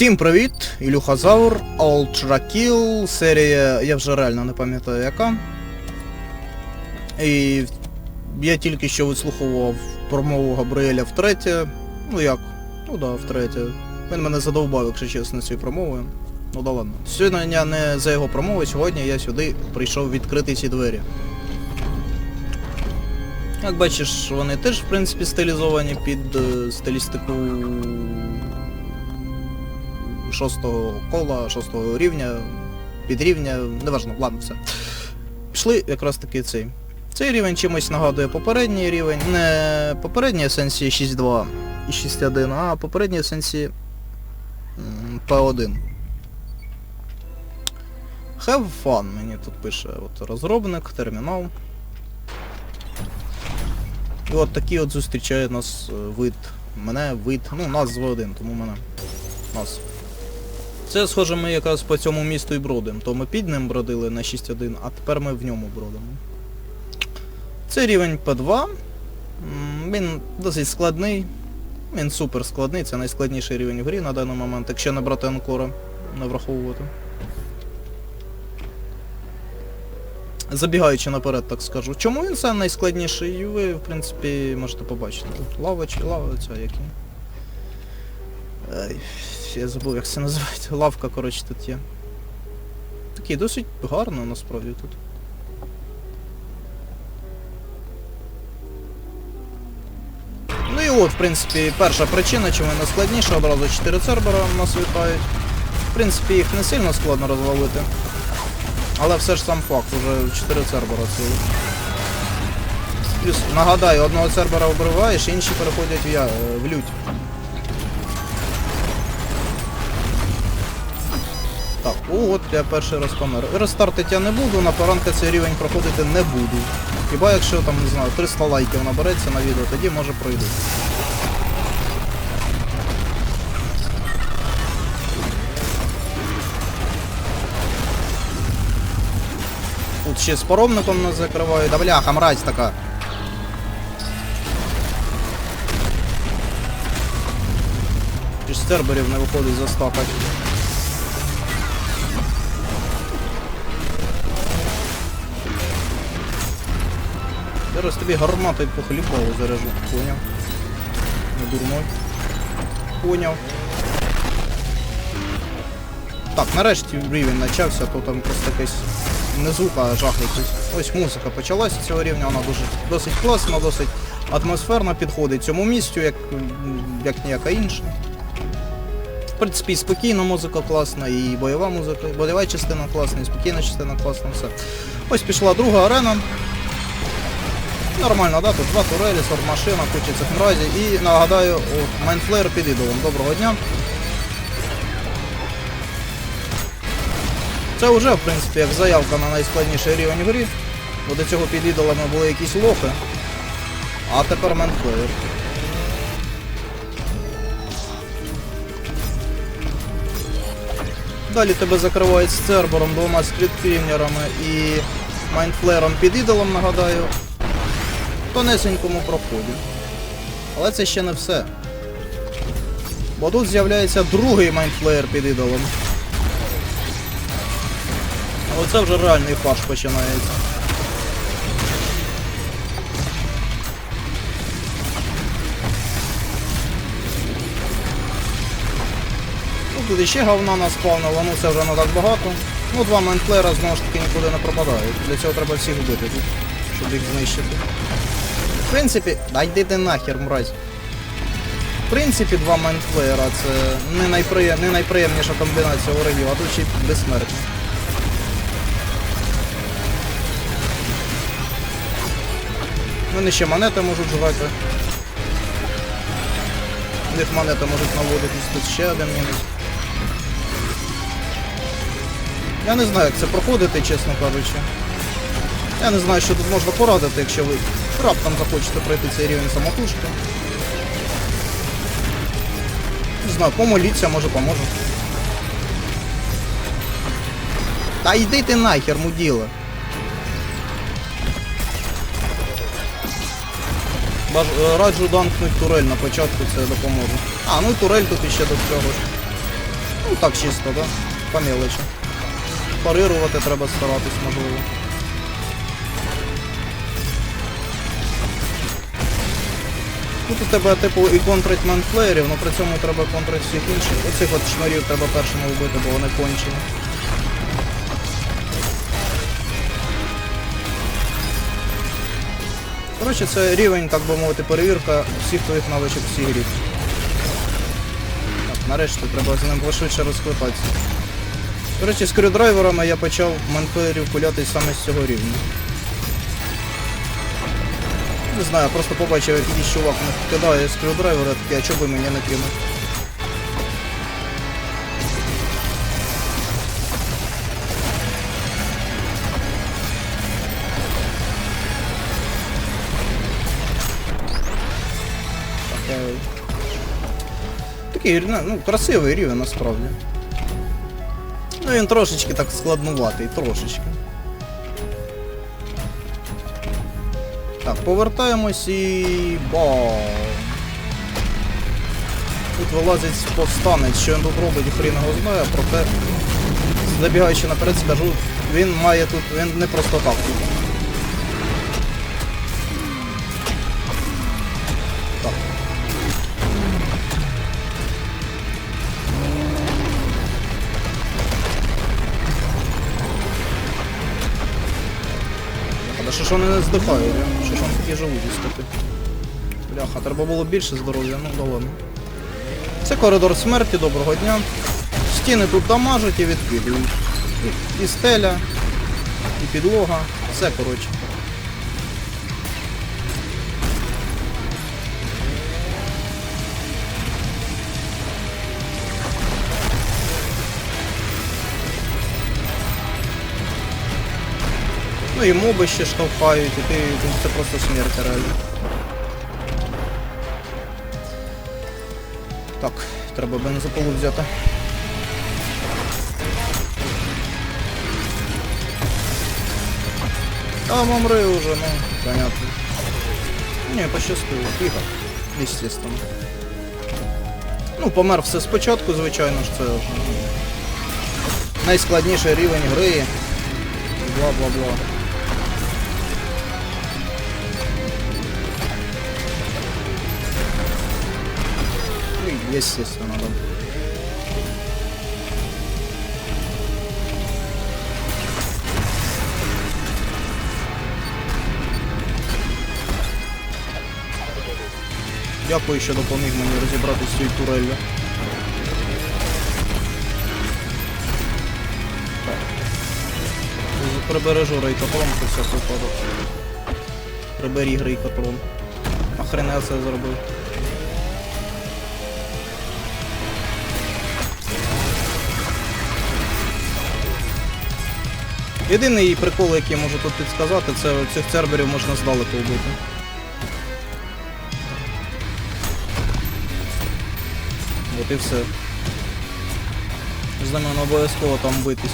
Всім привіт! Ultra Kill, серія, я вже реально не пам'ятаю яка. І я тільки що вислухував промову Габриеля втретє. Ну як? Ну да, втретє. Він мене задовбав, якщо чесно, цією промовою. Ну да ладно. Сьогодні я не за його промову, сьогодні я сюди прийшов відкрити ці двері. Як бачиш, вони теж, в принципі, стилізовані під е, стилістику шостого кола, шостого рівня, підрівня, неважно, ладно, все. Пішли якраз таки цей. Цей рівень чимось нагадує попередній рівень. Не попередній есенції 6.2 і 6.1, а попередній есенції м, P1. Have fun, мені тут пише от розробник, термінал. І от такий от зустрічає нас е, вид. Мене вид. Ну, нас зве один, тому мене. Нас. Це, схоже, ми якраз по цьому місту і бродимо. То ми під ним бродили на 6.1, а тепер ми в ньому бродимо. Це рівень P2. Він досить складний. Він супер складний, це найскладніший рівень в грі на даний момент, якщо не брати анкора, не враховувати. Забігаючи наперед, так скажу. Чому він сам найскладніший? Ви, в принципі, можете побачити. Чи лава ця які. Ай, я забув, як це називається. Лавка, коротше, тут є. Такий досить гарно насправді тут. Ну і от, в принципі, перша причина, чому вона складніша, одразу 4 цербера нас вітають. В принципі, їх не сильно складно розвалити. Але все ж сам факт, уже 4 цербера це. Плюс, нагадаю, одного цербера обриваєш, інші переходять в, я, в лють. Так, о, от я перший раз помер. Рестартити я не буду, на поранка цей рівень проходити не буду. Хіба якщо там, не знаю, 300 лайків набереться на відео, тоді може пройду. Тут ще з паромником нас закривають. Да бляха, мразь така. Чи з церберів не виходить застакати. Зараз тобі гарматою по хлібову заряжу. Поняв? Не дурной. Поняв. Так, нарешті рівень почався, то там просто якась не звука жах якийсь. Ось музика почалася цього рівня, вона дуже досить класна, досить атмосферно підходить цьому місцю, як, як ніяка інша. В принципі, і спокійна музика класна, і бойова музика, бойова частина класна, і спокійна частина класна, все. Ось пішла друга арена. Нормально, да? Тут два турелі, машина, куча цих мразі. І нагадаю, Майнфлеєр під ідолом. Доброго дня. Це вже, в принципі, як заявка на найскладніший рівень грі. Бо до цього під ідолами були якісь лохи. А тепер Майнфлеєр. Далі тебе закривають з Цербером, двома стрітфінерами і Майнфлеєром під ідолом, нагадаю тонесенькому проході. Але це ще не все. Бо тут з'являється другий майнфлеєр під ідолом. Оце вже реальний фарш починається. Тут іще говна наспавнило, ну це вже не так багато. Ну, два майнфлеєра знову ж таки нікуди не пропадають. Для цього треба всіх вбити тут, щоб їх знищити. В принципі, да ти нахер, мразь. В принципі, два майнфлеєра це не, найприєм... не найприємніша комбінація ворогів, а тут ще й безсмертні. Вони ще монети можуть жрати. У них монети можуть наводитись, тут ще один мінус. Я не знаю, як це проходити, чесно кажучи. Я не знаю, що тут можна порадити, якщо ви раптом захочете пройти цей рівень самотужки. Не знаю, помоліться, може поможе. Та йди ти нахер, муділа. Баж... е, Раджу данкнуть турель на початку, це допоможе. А, ну і турель тут іще до цього ж. Ну так чисто, да? По мелочі. Парирувати треба старатись, можливо. Тут у тебе типу і контрить манфлеєрів, але при цьому треба контрить всіх інших. Оцих от шмарів треба першими вбити, бо вони кончені. Коротше, це рівень, так би мовити, перевірка всіх твоїх навичок в цій грі. Так, нарешті треба з ним пошвидше розклепатися. До з крюдрайверами я почав манфлеєрів пуляти саме з цього рівня. Не знаю, просто побачив, як якийсь чувак не кидає скрюдрайвера, такий, а чого би мені не кинути? Таке... Такий ну, ну, красивий рівень насправді. Ну він трошечки так складнуватий, трошечки. Так, повертаємось і. Бам! Тут вилазить повстанець, що він тут робить, хрін його знає, проте, забігаючи наперед, скажу, він має тут, він не просто так тут. Що вони не здихають, а? що ж вони такі живуть істоти? Бляха, треба було більше здоров'я, ну да ладно. Це коридор смерті, доброго дня. Стіни тут дамажать і відкидують. І, і стеля, і підлога, все коротше. Ну і моби ще штовхають, і ти це просто смерть реально. Так, треба бензопилу взяти. А, мамри уже, ну, понятно. Не, пощастило, тихо. Естественно. Ну, помер все спочатку, звичайно ж, це ну, найскладніший рівень гри. Бла-бла-бла. Естественно, да. Дякую, що допоміг мені розібратися з турелью. Прибережу рейкатрон по всяк випадок. Приберіг рейкатрон. Охрена я це зробив. Єдиний прикол, який я можу тут підсказати, це цих церберів можна здалеку вбити. От і все. З ними обов'язково там битись.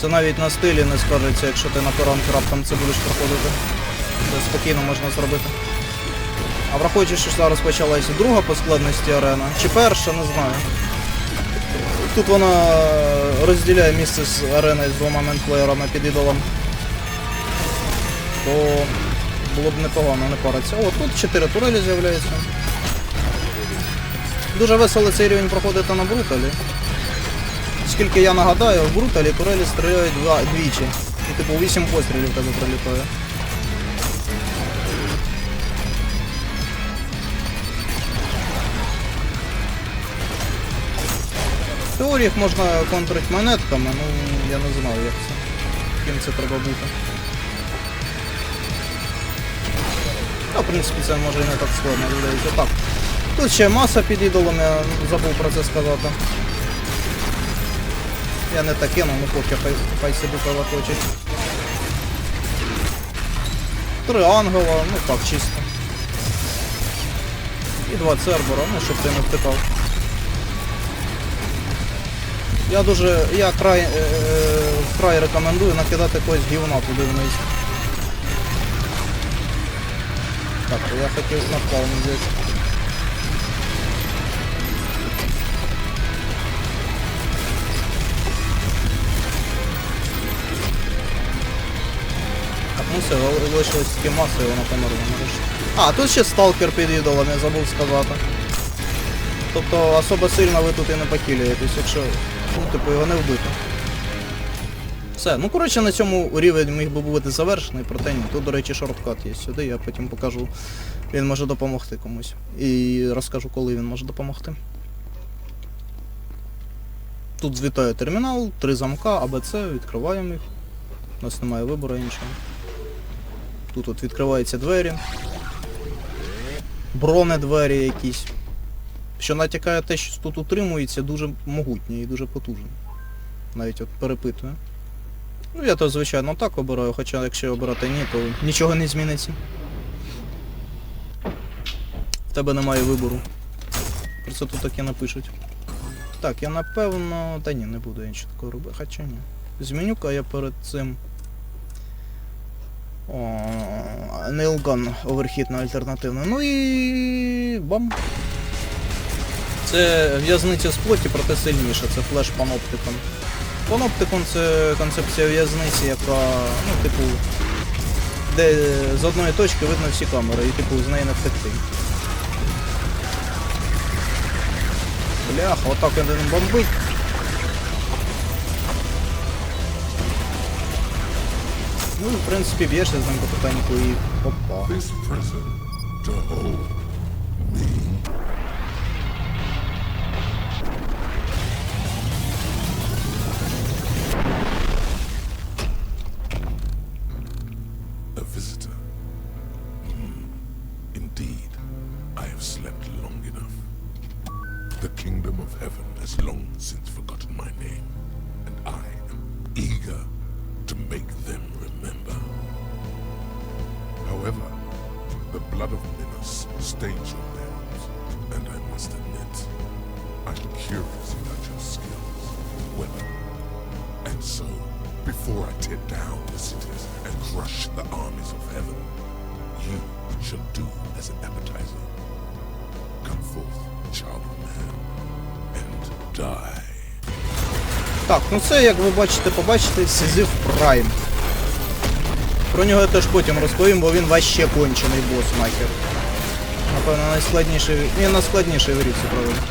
Це навіть на стилі не скажеться, якщо ти на коранк раптом це будеш проходити. Це спокійно можна зробити. А враховуючи, що зараз почалася друга по складності арена, чи перша, не знаю. Тут вона розділяє місце з ареною з двома ментплеєрами під ідолом. То було б непогано не паритися. О, тут 4 турелі з'являються. Дуже весело цей рівень проходити на бруталі. Скільки я нагадаю, в бруталі турелі стріляють двічі. І типу 8 пострілів тебе прилітає. Теорії їх можна контрити монетками, ну я не знаю як це. Ким це треба бути. Ну, в принципі, це може і не так складно, здається. Так. Тут ще маса під ідолом, я забув про це сказати. Я не так кину, ну поки хай, хай собі колоточить. Три ангела, ну так, чисто. І два цербера, ну щоб ти не втикав. Я дуже, я край, вкрай е, е рекомендую накидати якогось гівна туди вниз. Так, я хотів на плавні взяти. Так, ну все, лишилось такі маси, воно померло. А, тут ще сталкер під'їдала, не забув сказати. Тобто особо сильно ви тут і не похилюєтесь, якщо ну, типу, його не вбити. Все, ну коротше на цьому рівень міг би бути завершений, проте ні. Тут, до речі, шорткат є сюди, я потім покажу. Він може допомогти комусь. І розкажу, коли він може допомогти. Тут звітає термінал, три замка, АБЦ, відкриваємо їх. У нас немає вибору іншого. Тут от відкриваються двері. Бронедвері якісь. Що натякає те, що тут утримується дуже могутнє і дуже потужно. Навіть от перепитує. Ну я то звичайно так обираю, хоча якщо обирати ні, то нічого не зміниться. В тебе немає вибору. Про це тут так і напишуть. Так, я напевно. Та ні, не буду я нічого такого робити. Хоча ні. Зміню-ка я перед цим. О, Нейлган оверхіт на альтернативну. Ну і. бам. Це в'язниця з плоті, проте сильніше, це флеш паноптикон. Паноптикон це концепція в'язниці, яка, ну, типу, де з одної точки видно всі камери, і типу з неї не втекти. Бляха, отак один бомбить. Ну, в принципі, б'єшся з ним потихеньку і опа. The kingdom of heaven has long since forgotten my name, and I am eager to make them remember. However, the blood of Minos stains your nails, and I must admit, I'm curious about your skills, weapon. And so, before I tear down the cities and crush the armies of heaven, you shall do as an appetizer. Come forth, Так, ну це, як ви бачите, побачите, Сизиф Прайм. Про нього я теж потім розповім, бо він ваще кончений бос нахер. Напевно, найскладніший. Він найскладніший в ріці правильно.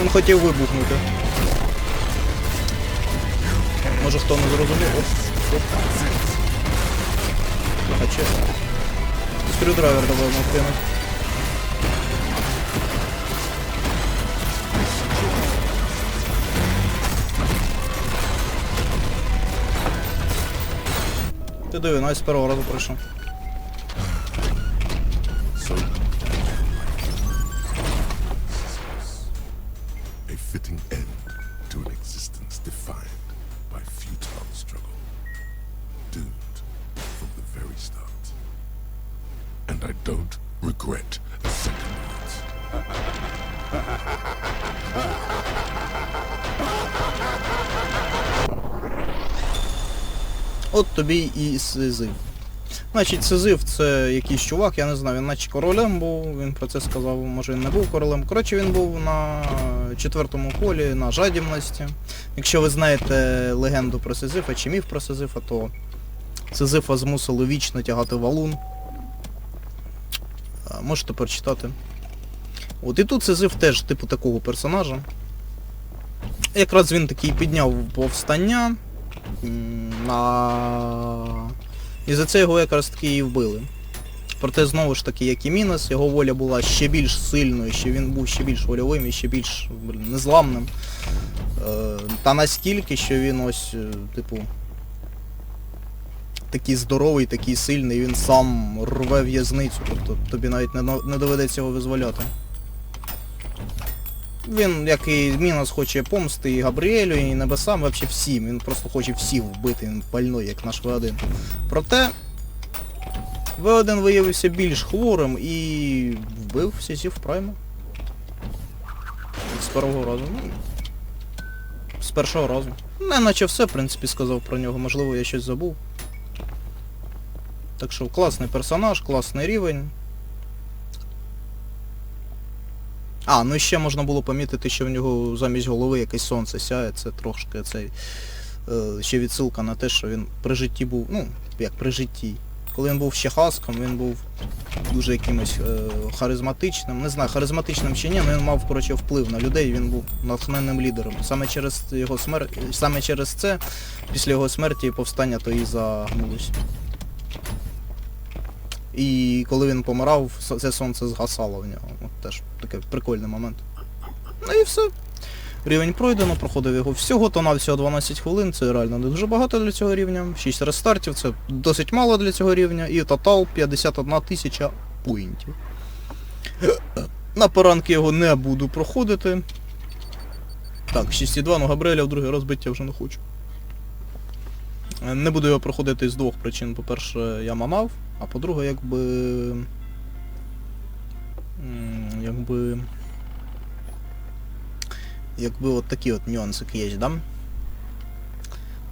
Він хотів вибухнути. Може хто не зрозумів. Оп, оп. А че? Скрюдрайвер давай мог кинуть. Ти диви, навіть з першого разу пройшов. От тобі і Сизив. Значить, Сизив це якийсь чувак, я не знаю, він наче королем був, він про це сказав, може він не був королем. Коротше, він був на четвертому колі, на жадібності. Якщо ви знаєте легенду про Сизифа чи міф про Сизифа, то Сизифа змусили вічно тягати валун. Можете прочитати. От і тут Сизиф теж типу такого персонажа. Якраз він такий підняв повстання. На... І за це його якраз таки і вбили. Проте знову ж таки, як і Мінос, його воля була ще більш сильною, ще він був ще більш вольовим і ще більш блін, незламним. Е, та настільки, що він ось, е, типу, такий здоровий, такий сильний, він сам рве в'язницю, тобто тобі навіть не доведеться його визволяти. Він, як і Мінос, хоче помсти і Габріелю, і небесам, взагалі всім. Він просто хоче всіх вбити, він пальной, як наш В1. Проте В1 виявився більш хворим і вбив Сізів Прайма. З першого разу. Ну, з першого разу. Не наче все, в принципі, сказав про нього. Можливо, я щось забув. Так що класний персонаж, класний рівень. А, ну ще можна було помітити, що в нього замість голови якесь сонце сяє, це трошки цей. Е, ще відсилка на те, що він при житті був, ну, як при житті. Коли він був ще хаском, він був дуже якимось е, харизматичним. Не знаю, харизматичним чи ні, але він мав коротше, вплив на людей, він був натхненним лідером. Саме через його смерть, саме через це, після його смерті повстання то і загнулось. І коли він помирав, це сонце згасало в нього. От теж такий прикольний момент. Ну і все. Рівень пройдено, проходив його всього, то на всього 12 хвилин, це реально не дуже багато для цього рівня. 6 рестартів, це досить мало для цього рівня. І тотал 51 тисяча поінтів. На поранки його не буду проходити. Так, 6,2, ну Габріеля в другий раз бити вже не хочу. Не буду його проходити з двох причин. По-перше, я манав, а по-друге, якби. Якби. Якби от такі от нюансики є, да?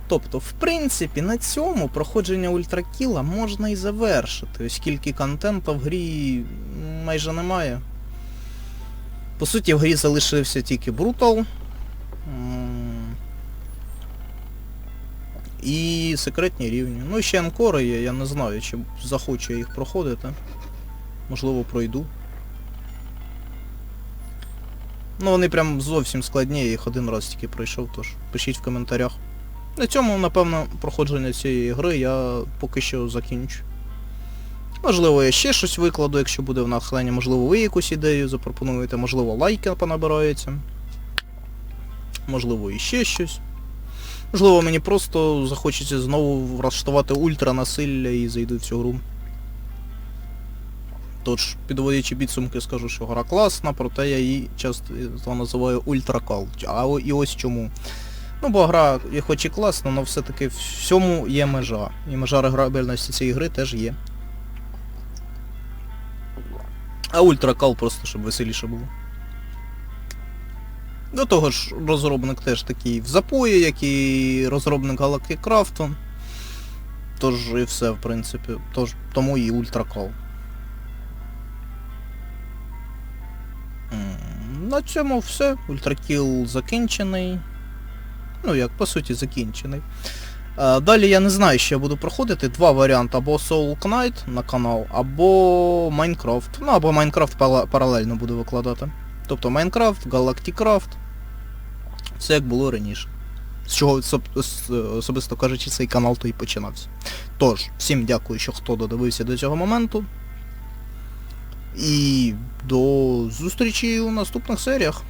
Тобто, в принципі, на цьому проходження ультракіла можна і завершити, оскільки контенту в грі майже немає. По суті, в грі залишився тільки Брутал. І секретні рівні. Ну і ще анкори є, я не знаю, чи захочу я їх проходити. Можливо, пройду. Ну вони прям зовсім складні, я їх один раз тільки пройшов, тож пишіть в коментарях. На цьому, напевно, проходження цієї гри я поки що закінчу. Можливо, я ще щось викладу, якщо буде в натхненні, можливо, ви якусь ідею запропонуєте, можливо, лайки понабирається. Можливо, і ще щось. Можливо, мені просто захочеться знову влаштувати ультранасилля і зайду в цю гру. Тож, підводячи підсумки, скажу, що гра класна, проте я її часто називаю ультракал. А і ось чому. Ну, бо гра, і хоч і класна, але все-таки всьому є межа. І межа реграбельності цієї гри теж є. А ультракал просто, щоб веселіше було. До того ж, розробник теж такий в запої, як і розробник Galactic Craft. Тож і все, в принципі. Тож, тому і ультракал. На цьому все. Ультракіл закінчений. Ну як, по суті, закінчений. Далі я не знаю, що я буду проходити. Два варіанти, або Soul Knight на канал, або Minecraft. Ну, або Minecraft паралельно буду викладати. Тобто Minecraft, Galacticraft. Все як було раніше. З чого особисто кажучи, цей канал то і починався. Тож, всім дякую, що хто додивився до цього моменту. І до зустрічі у наступних серіях.